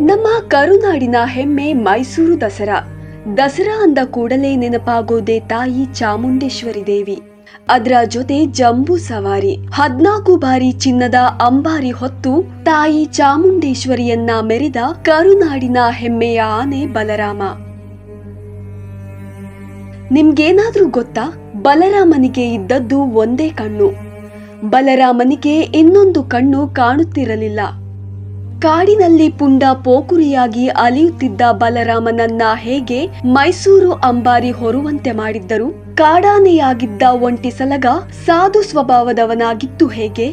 ನಮ್ಮ ಕರುನಾಡಿನ ಹೆಮ್ಮೆ ಮೈಸೂರು ದಸರಾ. ದಸರಾ ಅಂದ ಕೂಡಲೇ ನೆನಪಾಗೋದೆ ತಾಯಿ ಚಾಮುಂಡೇಶ್ವರಿ ದೇವಿ. ಅದರ ಜೊತೆ ಜಂಬೂ ಸವಾರಿ. ಹದ್ನಾಲ್ಕು ಬಾರಿ ಚಿನ್ನದ ಅಂಬಾರಿ ಹೊತ್ತು ತಾಯಿ ಚಾಮುಂಡೇಶ್ವರಿಯನ್ನ ಮೆರೆದ ಕರುನಾಡಿನ ಹೆಮ್ಮೆಯ ಆನೆ ಬಲರಾಮ. ನಿಮ್ಗೇನಾದ್ರೂ ಗೊತ್ತಾ? ಬಲರಾಮನಿಗೆ ಇದ್ದದ್ದು ಒಂದೇ ಕಣ್ಣು. ಬಲರಾಮನಿಗೆ ಇನ್ನೊಂದು ಕಣ್ಣು ಕಾಣುತ್ತಿರಲಿಲ್ಲ. ಕಾಡಿನಲ್ಲಿ ಪುಂಡ ಪೋಕುರಿಯಾಗಿ ಅಲಿಯುತ್ತಿದ್ದ ಬಲರಾಮನನ್ನ ಹೇಗೆ ಮೈಸೂರು ಅಂಬಾರಿ ಹೊರುವಂತೆ ಮಾಡಿದ್ದರು? ಕಾಡಾನೆಯಾಗಿದ್ದ ಒಂಟಿ ಸಲಗ ಸಾಧು ಸ್ವಭಾವದವನಾಗಿತ್ತು ಹೇಗೆ?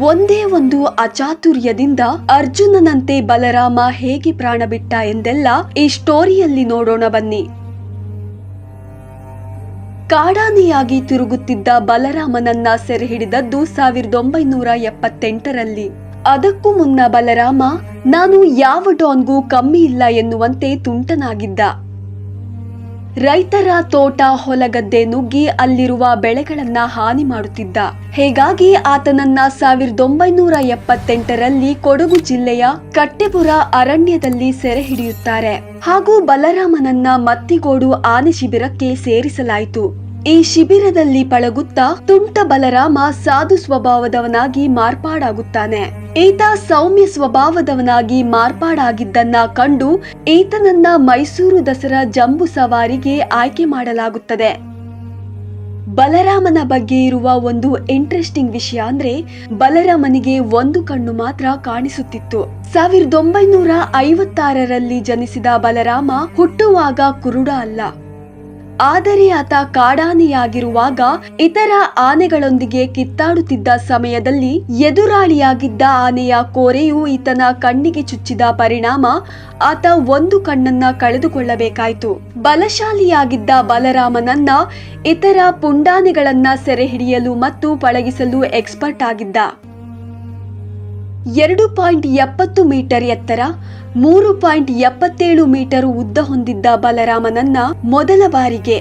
ಒಂದೇ ಒಂದು ಅಚಾತುರ್ಯದಿಂದ ಅರ್ಜುನನಂತೆ ಬಲರಾಮ ಹೇಗೆ ಪ್ರಾಣ ಬಿಟ್ಟ ಎಂದೆಲ್ಲ ಈ ಸ್ಟೋರಿಯಲ್ಲಿ ನೋಡೋಣ ಬನ್ನಿ. ಕಾಡಾನೆಯಾಗಿ ತಿರುಗುತ್ತಿದ್ದ ಬಲರಾಮನನ್ನ ಸೆರೆ ಹಿಡಿದದ್ದು ಸಾವಿರದ ಒಂಬೈನೂರ ಎಪ್ಪತ್ತೆಂಟರಲ್ಲಿ. ಅದಕ್ಕೂ ಮುನ್ನ ಬಲರಾಮ, ನಾನು ಯಾವ ಡಾನ್ಗೂ ಕಮ್ಮಿ ಇಲ್ಲ ಎನ್ನುವಂತೆ ತುಂಟನಾಗಿದ್ದ. ರೈತರ ತೋಟ ಹೊಲಗದ್ದೆ ನುಗ್ಗಿ ಅಲ್ಲಿರುವ ಬೆಳೆಗಳನ್ನ ಹಾನಿ ಮಾಡುತ್ತಿದ್ದ. ಹೀಗಾಗಿ ಆತನನ್ನ ಸಾವಿರದ ಒಂಬೈನೂರ ಎಪ್ಪತ್ತೆಂಟರಲ್ಲಿ ಕೊಡಗು ಜಿಲ್ಲೆಯ ಕಟ್ಟೆಪುರ ಅರಣ್ಯದಲ್ಲಿ ಸೆರೆ ಹಿಡಿಯುತ್ತಾರೆ. ಹಾಗೂ ಬಲರಾಮನನ್ನ ಮತ್ತಿಗೋಡು ಆನೆ ಶಿಬಿರಕ್ಕೆ ಸೇರಿಸಲಾಯಿತು. ಈ ಶಿಬಿರದಲ್ಲಿ ಪಳಗುತ್ತಾ ತುಂಟ ಬಲರಾಮ ಸಾಧು ಸ್ವಭಾವದವನಾಗಿ ಮಾರ್ಪಾಡಾಗುತ್ತಾನೆ. ಈತ ಸೌಮ್ಯ ಸ್ವಭಾವದವನಾಗಿ ಮಾರ್ಪಾಡಾಗಿದ್ದನ್ನ ಕಂಡು ಈತನನ್ನ ಮೈಸೂರು ದಸರಾ ಜಂಬೂ ಸವಾರಿಗೆ ಆಯ್ಕೆ ಮಾಡಲಾಗುತ್ತದೆ. ಬಲರಾಮನ ಬಗ್ಗೆ ಇರುವ ಒಂದು ಇಂಟ್ರೆಸ್ಟಿಂಗ್ ವಿಷಯ ಅಂದ್ರೆ ಬಲರಾಮನಿಗೆ ಒಂದು ಕಣ್ಣು ಮಾತ್ರ ಕಾಣಿಸುತ್ತಿತ್ತು. ಸಾವಿರದ ಒಂಬೈನೂರ ಐವತ್ತಾರರಲ್ಲಿ ಜನಿಸಿದ ಬಲರಾಮ ಹುಟ್ಟುವಾಗ ಕುರುಡ ಅಲ್ಲ. ಆದರೆ ಆತ ಕಾಡಾನೆಯಾಗಿರುವಾಗ ಇತರ ಆನೆಗಳೊಂದಿಗೆ ಕಿತ್ತಾಡುತ್ತಿದ್ದ ಸಮಯದಲ್ಲಿ ಎದುರಾಳಿಯಾಗಿದ್ದ ಆನೆಯ ಕೋರೆಯು ಈತನ ಕಣ್ಣಿಗೆ ಚುಚ್ಚಿದ ಪರಿಣಾಮ ಆತ ಒಂದು ಕಣ್ಣನ್ನ ಕಳೆದುಕೊಳ್ಳಬೇಕಾಯಿತು. ಬಲಶಾಲಿಯಾಗಿದ್ದ ಬಲರಾಮನನ್ನ ಇತರ ಪುಂಡಾನೆಗಳನ್ನ ಸೆರೆ ಹಿಡಿಯಲು ಮತ್ತು ಪಳಗಿಸಲು ಎಕ್ಸ್ಪರ್ಟ್ ಆಗಿದ್ದ. ಎರಡು ಪಾಯಿಂಟ್ ಎಪ್ಪತ್ತು ಮೀಟರ್ ಎತ್ತರ, ಮೂರು ಪಾಯಿಂಟ್ ಎಪ್ಪತ್ತೇಳು ಮೀಟರ್ ಉದ್ದ ಹೊಂದಿದ್ದ ಬಲರಾಮನನ್ನ ಮೊದಲ ಬಾರಿಗೆ,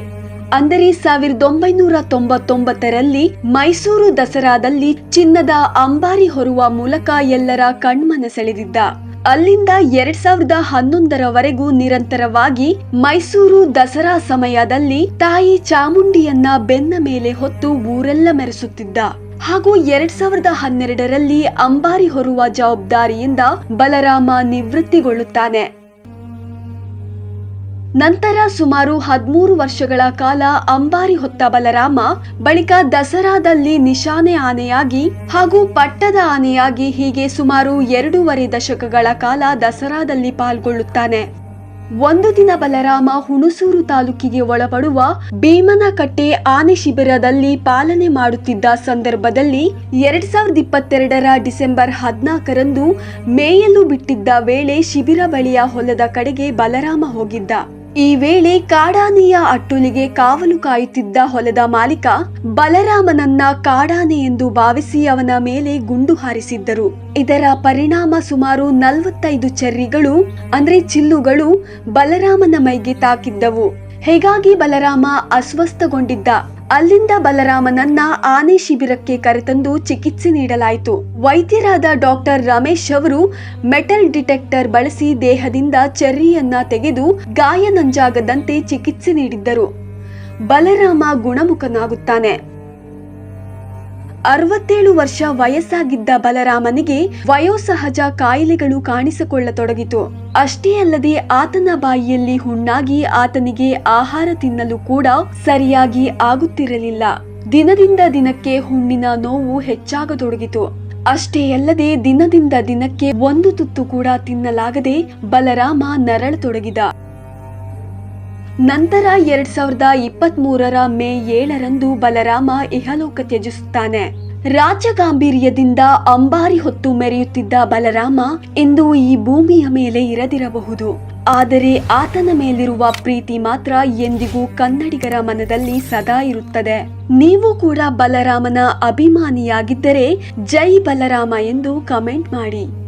ಅಂದರೆ ಸಾವಿರದ ಒಂಬೈನೂರ ತೊಂಬತ್ತೊಂಬತ್ತರಲ್ಲಿ ಮೈಸೂರು ದಸರಾದಲ್ಲಿ ಚಿನ್ನದ ಅಂಬಾರಿ ಹೊರುವ ಮೂಲಕ ಎಲ್ಲರ ಕಣ್ಮನ ಸೆಳೆದಿದ್ದ ಅಲ್ಲಿಂದ ಎರಡ್ ಸಾವಿರದ ಹನ್ನೊಂದರವರೆಗೂ ನಿರಂತರವಾಗಿ ಮೈಸೂರು ದಸರಾ ಸಮಯದಲ್ಲಿ ತಾಯಿ ಚಾಮುಂಡಿಯನ್ನ ಬೆನ್ನ ಮೇಲೆ ಹೊತ್ತು ಊರೆಲ್ಲ ಮೆರೆಸುತ್ತಿದ್ದ. ಹಾಗೂ ಎರಡ್ ಸಾವಿರದ ಹನ್ನೆರಡರಲ್ಲಿ ಅಂಬಾರಿ ಹೊರುವ ಜವಾಬ್ದಾರಿಯಿಂದ ಬಲರಾಮ ನಿವೃತ್ತಿಗೊಳ್ಳುತ್ತಾನೆ. ನಂತರ ಸುಮಾರು ಹದಿಮೂರು ವರ್ಷಗಳ ಕಾಲ ಅಂಬಾರಿ ಹೊತ್ತ ಬಲರಾಮ ಬಳಿಕ ದಸರಾದಲ್ಲಿ ನಿಶಾನೆ ಆನೆಯಾಗಿ ಹಾಗೂ ಪಟ್ಟದ ಆನೆಯಾಗಿ ಹೀಗೆ ಸುಮಾರು ಎರಡೂವರೆ ದಶಕಗಳ ಕಾಲ ದಸರಾದಲ್ಲಿ ಪಾಲ್ಗೊಳ್ಳುತ್ತಾನೆ. ಒಂದು ದಿನ ಬಲರಾಮ ಹುಣಸೂರು ತಾಲೂಕಿಗೆ ಒಳಪಡುವ ಭೀಮನಕಟ್ಟೆ ಆನೆ ಶಿಬಿರದಲ್ಲಿ ಪಾಲನೆ ಮಾಡುತ್ತಿದ್ದ ಸಂದರ್ಭದಲ್ಲಿ ಎರಡ್ ಸಾವಿರದ ಇಪ್ಪತ್ತೆರಡರ ಡಿಸೆಂಬರ್ ಹದಿನಾಲ್ಕರಂದು ಮೇಯಲು ಬಿಟ್ಟಿದ್ದ ವೇಳೆ ಶಿಬಿರ ಬಳಿಯ ಹೊಲದ ಕಡೆಗೆ ಬಲರಾಮ ಹೋಗಿದ್ದ. ಈ ವೇಳೆ ಕಾಡಾನೆಯ ಅಟ್ಟುಲಿಗೆ ಕಾವಲು ಕಾಯುತ್ತಿದ್ದ ಹೊಲದ ಮಾಲೀಕ ಬಲರಾಮನನ್ನ ಕಾಡಾನೆ ಎಂದು ಭಾವಿಸಿ ಅವನ ಮೇಲೆ ಗುಂಡು ಹಾರಿಸಿದ್ದರು. ಇದರ ಪರಿಣಾಮ ಸುಮಾರು ನಲವತ್ತೈದು ಚೆರ್ರಿಗಳು, ಅಂದ್ರೆ ಚಿಲ್ಲುಗಳು ಬಲರಾಮನ ಮೈಗೆ ತಾಕಿದ್ದವು. ಹೇಗಾಗಿ ಬಲರಾಮ ಅಸ್ವಸ್ಥಗೊಂಡಿದ್ದ. ಅಲ್ಲಿಂದ ಬಲರಾಮನನ್ನ ಆನೆ ಶಿಬಿರಕ್ಕೆ ಕರೆತಂದು ಚಿಕಿತ್ಸೆ ನೀಡಲಾಯಿತು. ವೈದ್ಯರಾದ ಡಾಕ್ಟರ್ ರಮೇಶ್ ಅವರು ಮೆಟಲ್ ಡಿಟೆಕ್ಟರ್ ಬಳಸಿ ದೇಹದಿಂದ ಚೆರ್ರಿಯನ್ನ ತೆಗೆದು ಗಾಯ ನಂಜಾಗದಂತೆ ಚಿಕಿತ್ಸೆ ನೀಡಿದ್ದರು. ಬಲರಾಮ ಗುಣಮುಖನಾಗುತ್ತಾನೆ. ಅರವತ್ತೇಳು ವರ್ಷ ವಯಸ್ಸಾಗಿದ್ದ ಬಲರಾಮನಿಗೆ ವಯೋಸಹಜ ಕಾಯಿಲೆಗಳು ಕಾಣಿಸಿಕೊಳ್ಳತೊಡಗಿತು. ಅಷ್ಟೇ ಅಲ್ಲದೆ ಆತನ ಬಾಯಿಯಲ್ಲಿ ಹುಣ್ಣಾಗಿ ಆತನಿಗೆ ಆಹಾರ ತಿನ್ನಲು ಕೂಡ ಸರಿಯಾಗಿ ಆಗುತ್ತಿರಲಿಲ್ಲ. ದಿನದಿಂದ ದಿನಕ್ಕೆ ಹುಣ್ಣಿನ ನೋವು ಹೆಚ್ಚಾಗತೊಡಗಿತು. ಅಷ್ಟೇ ಅಲ್ಲದೆ ದಿನದಿಂದ ದಿನಕ್ಕೆ ಒಂದು ತುತ್ತು ಕೂಡ ತಿನ್ನಲಾಗದೆ ಬಲರಾಮ ನರಳತೊಡಗಿದ. ನಂತರ ಎರಡ್ ಸಾವಿರದ ಇಪ್ಪತ್ತ್ ಮೂರರ ಮೇ ಏಳರಂದು ಬಲರಾಮ ಇಹಲೋಕ ತ್ಯಜಿಸುತ್ತಾನೆ. ರಾಜ್ಯ ಗಾಂಭೀರ್ಯದಿಂದ ಅಂಬಾರಿ ಹೊತ್ತು ಮೆರೆಯುತ್ತಿದ್ದ ಬಲರಾಮ ಇಂದು ಈ ಭೂಮಿಯ ಮೇಲೆ ಇರದಿರಬಹುದು. ಆದರೆ ಆತನ ಮೇಲಿರುವ ಪ್ರೀತಿ ಮಾತ್ರ ಎಂದಿಗೂ ಕನ್ನಡಿಗರ ಮನದಲ್ಲಿ ಸದಾ ಇರುತ್ತದೆ. ನೀವು ಕೂಡ ಬಲರಾಮನ ಅಭಿಮಾನಿಯಾಗಿದ್ದರೆ ಜೈ ಬಲರಾಮ ಎಂದು ಕಮೆಂಟ್ ಮಾಡಿ.